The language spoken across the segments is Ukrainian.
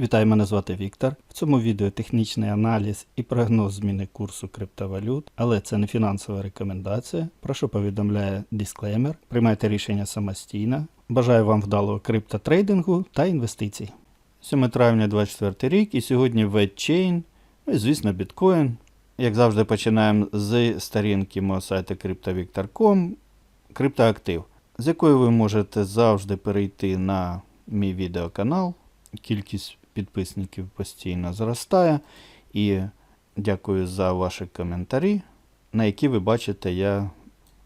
Вітаю, мене звати Віктор. В цьому відео технічний аналіз і прогноз зміни курсу криптовалют, але це не фінансова рекомендація. Прошу повідомляє дисклеймер. Приймайте рішення самостійно. Бажаю вам вдалого криптотрейдингу та інвестицій. 7 травня 24 рік і сьогодні VeChain, ну і звісно біткоін. Як завжди, починаємо з сторінки мого сайту cryptovictor.com криптоактив, з якою ви можете завжди перейти на мій відеоканал. Кількість підписників постійно зростає. І дякую за ваші коментарі, на які ви бачите, я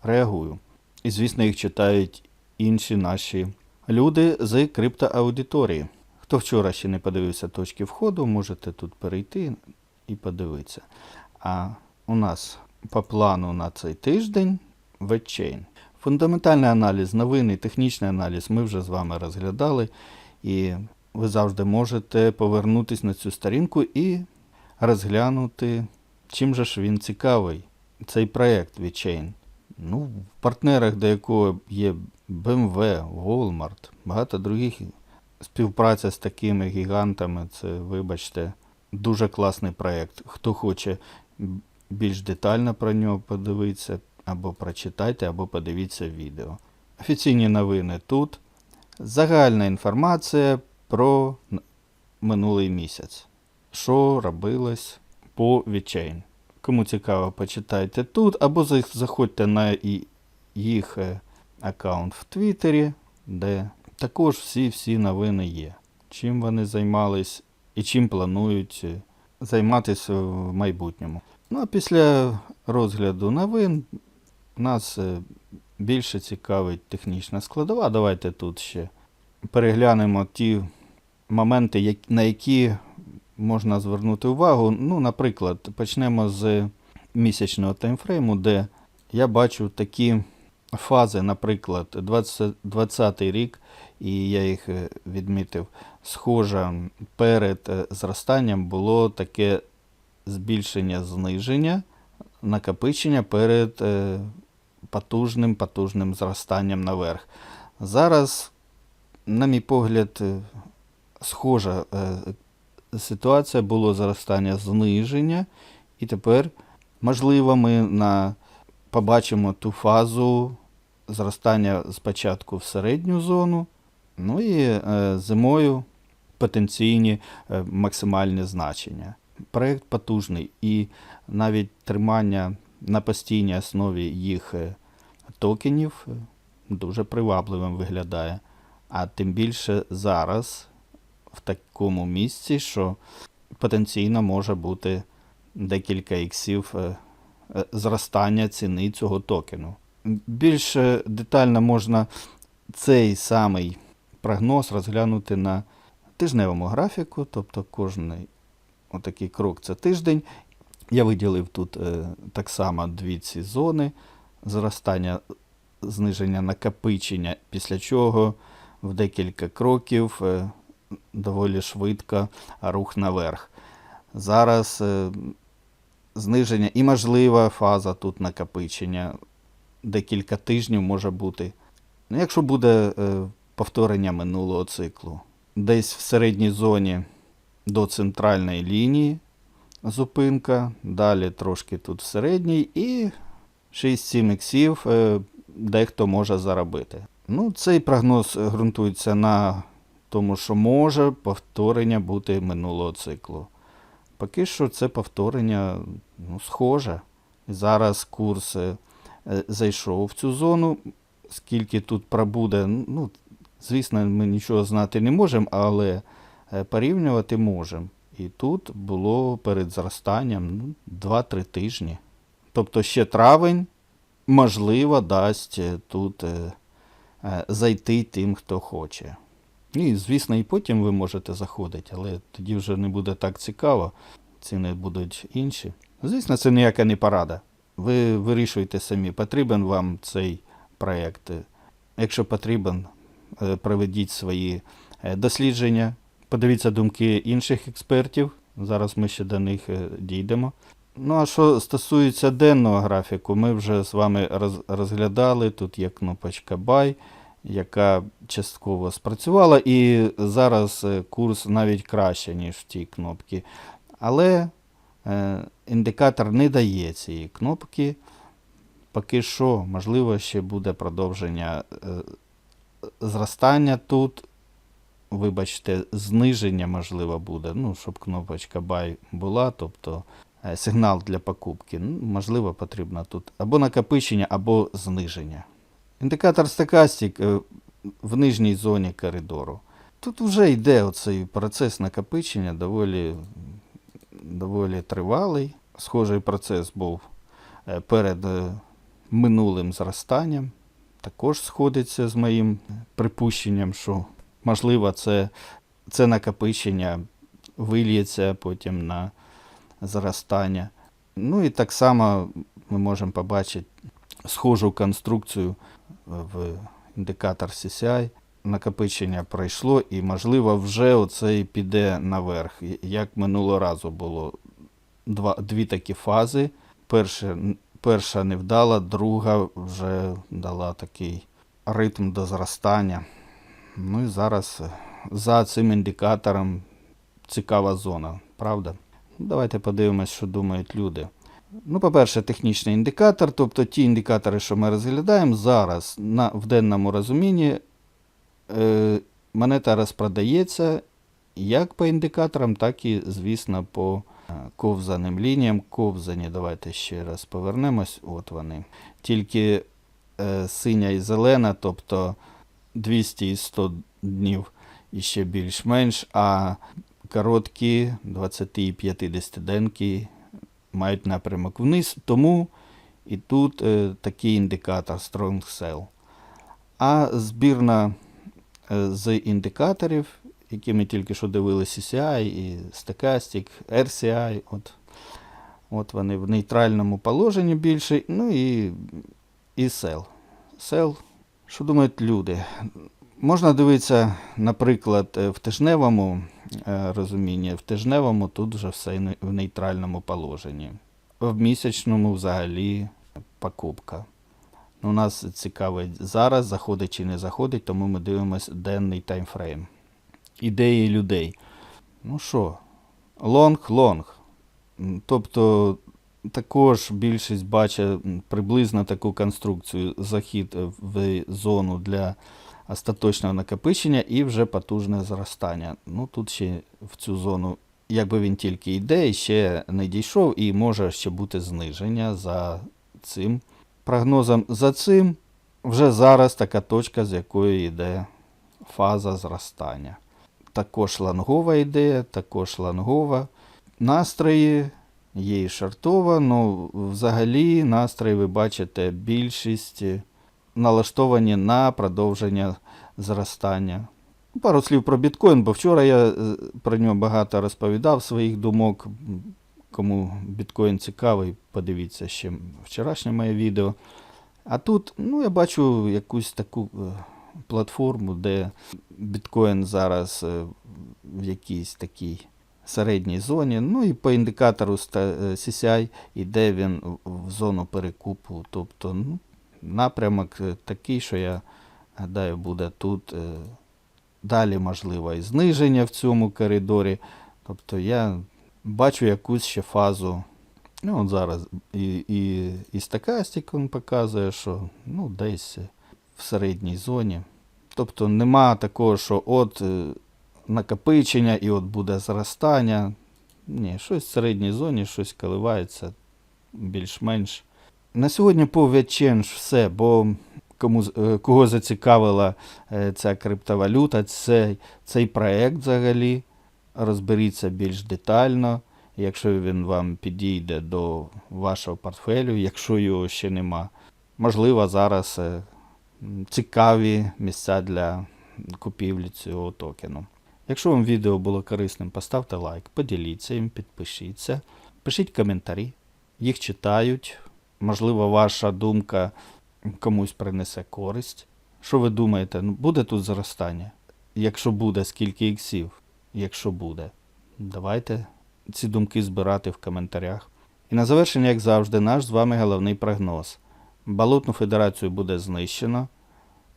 реагую. І, звісно, їх читають інші наші люди з криптоаудиторії. Хто вчора ще не подивився точки входу, можете тут перейти і подивитися. А у нас по плану на цей тиждень VeChain. Фундаментальний аналіз, новини, технічний аналіз ми вже з вами розглядали. І ви завжди можете повернутися на цю сторінку і розглянути, чим же ж він цікавий, цей проєкт VeChain. Ну, в партнерах, до якого є BMW, Walmart, багато других. Співпраця з такими гігантами, це, вибачте, дуже класний проєкт. Хто хоче більш детально про нього подивитися, або прочитайте, або подивіться відео. Офіційні новини тут. Загальна інформація про минулий місяць. Що робилось по VeChain. Кому цікаво, почитайте тут, або заходьте на їх е, аккаунт в Твіттері, де також всі-всі новини є. Чим вони займались і чим планують е, займатися в майбутньому. Ну а після розгляду новин нас е, більше цікавить технічна складова. Давайте тут ще переглянемо ті моменти, на які можна звернути увагу. Ну, наприклад, почнемо з місячного таймфрейму, де я бачу такі фази, наприклад, 20, 20 рік, і я їх е, відмітив, схоже, перед е, зростанням було таке збільшення зниження, накопичення перед е, потужним потужним зростанням наверх. Зараз, на мій погляд, схожа е, ситуація було зростання зниження, і тепер, можливо, ми на, побачимо ту фазу зростання спочатку в середню зону, ну і е, зимою потенційні е, максимальні значення. Проєкт потужний і навіть тримання на постійній основі їх токенів дуже привабливим виглядає. А тим більше зараз в такому місці, що потенційно може бути декілька іксів е, е, зростання ціни цього токену. Більш е, детально можна цей самий прогноз розглянути на тижневому графіку, тобто кожний отакий крок це тиждень. Я виділив тут так само дві ці зони зростання, зниження накопичення, після чого в декілька кроків доволі швидко рух наверх. Зараз е, зниження і можлива фаза тут накопичення. Декілька тижнів може бути. Ну, якщо буде е, повторення минулого циклу, десь в середній зоні до центральної лінії зупинка, далі трошки тут в середній і 6-7 іксів е, дехто може заробити. Ну, цей прогноз ґрунтується на тому, що може повторення бути минулого циклу. Поки що це повторення ну, схоже. Зараз курс е, зайшов в цю зону. Скільки тут пробуде, ну, звісно, ми нічого знати не можемо, але е, порівнювати можемо. І тут було перед зростанням ну, 2-3 тижні. Тобто ще травень, можливо, дасть е, тут зайти тим, хто хоче. І, звісно, і потім ви можете заходити, але тоді вже не буде так цікаво, ціни будуть інші. Звісно, це ніяка не порада. Ви вирішуєте самі, потрібен вам цей проєкт. Якщо потрібен, е, проведіть свої е, дослідження, подивіться думки інших експертів. Зараз ми ще до них е, дійдемо. Ну, а що стосується денного графіку, ми вже з вами розглядали. Тут є кнопочка Buy, яка частково спрацювала, і зараз е, курс навіть краще, ніж в тій кнопці. Але е, індикатор не дає цієї кнопки. Поки що, можливо, ще буде продовження е, зростання тут. Вибачте, зниження можливо буде. Ну, щоб кнопочка Buy була, тобто сигнал для покупки. Можливо, потрібно тут або накопичення, або зниження. Індикатор Stochastic е, в нижній зоні коридору. Тут вже йде оцей процес накопичення доволі, доволі тривалий. Схожий процес був е, перед е, минулим зростанням. Також сходиться з моїм припущенням, що можливо це, це накопичення вильється потім на зростання. Ну і так само ми можемо побачити схожу конструкцію в індикатор CCI. Накопичення пройшло і, можливо, вже оце і піде наверх. Як минулого разу було два, дві такі фази. Перша, перша не вдала, друга вже дала такий ритм до зростання. Ну і зараз е, за цим індикатором цікава зона, правда? Давайте подивимось, що думають люди. Ну, по-перше, технічний індикатор, тобто ті індикатори, що ми розглядаємо зараз на, в денному розумінні, е, монета розпродається як по індикаторам, так і, звісно, по е, ковзаним лініям. Ковзані, давайте ще раз повернемось. От вони. Тільки е, синя і зелена, тобто 200 і 100 днів і ще більш-менш, а короткі 20 і 50 денки мають напрямок вниз, тому і тут е, такий індикатор Strong Sell. А збірна е, з індикаторів, які ми тільки що дивилися, CCI і Stochastic, RCI, от, от вони в нейтральному положенні більше, ну і, і Sell. Sell, що думають люди? Можна дивитися, наприклад, е, в тижневому е, розумінні, в тижневому тут вже все в нейтральному положенні. В місячному взагалі покупка. Ну, нас цікавить зараз, заходить чи не заходить, тому ми дивимося денний таймфрейм. Ідеї людей. Ну що, лонг-лонг. Тобто також більшість бачить приблизно таку конструкцію захід в зону для остаточного накопичення і вже потужне зростання. Ну тут ще в цю зону, якби він тільки йде, ще не дійшов, і може ще бути зниження за цим прогнозом. За цим вже зараз така точка, з якої йде фаза зростання. Також лонгова ідея, також лонгова. Настрої є і шартова, але взагалі настрої ви бачите більшість налаштовані на продовження зростання. Пару слів про біткоін, бо вчора я е, про нього багато розповідав своїх думок. Кому біткоін цікавий, подивіться ще вчорашнє моє відео. А тут ну, я бачу якусь таку е, платформу, де біткоін зараз е, в якійсь такій середній зоні. Ну і по індикатору CCI йде він в зону перекупу. Тобто ну, напрямок е, такий, що я гадаю, буде тут е, далі можливо і зниження в цьому коридорі. Тобто я бачу якусь ще фазу. Ну, от зараз і, і, і стакастик він показує, що ну, десь в середній зоні. Тобто нема такого, що от е, накопичення і от буде зростання. Ні, щось в середній зоні, щось коливається більш-менш. На сьогодні по VetChange все, бо кому, е, кого зацікавила е, ця криптовалюта, цей, цей проект взагалі, розберіться більш детально, якщо він вам підійде до вашого портфелю, якщо його ще нема. Можливо, зараз е, цікаві місця для купівлі цього токену. Якщо вам відео було корисним, поставте лайк, поділіться їм, підпишіться, пишіть коментарі, їх читають. Можливо, ваша думка комусь принесе користь. Що ви думаєте, ну, буде тут зростання? Якщо буде, скільки іксів? Якщо буде, давайте ці думки збирати в коментарях. І на завершення, як завжди, наш з вами головний прогноз. Балутну федерацію буде знищено,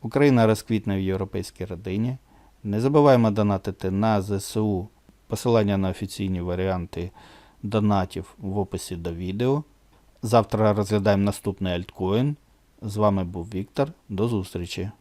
Україна розквітне в європейській родині. Не забуваємо донатити на ЗСУ. Посилання на офіційні варіанти донатів в описі до відео. Завтра розглядаємо наступний альткоін. З вами був Віктор. До зустрічі!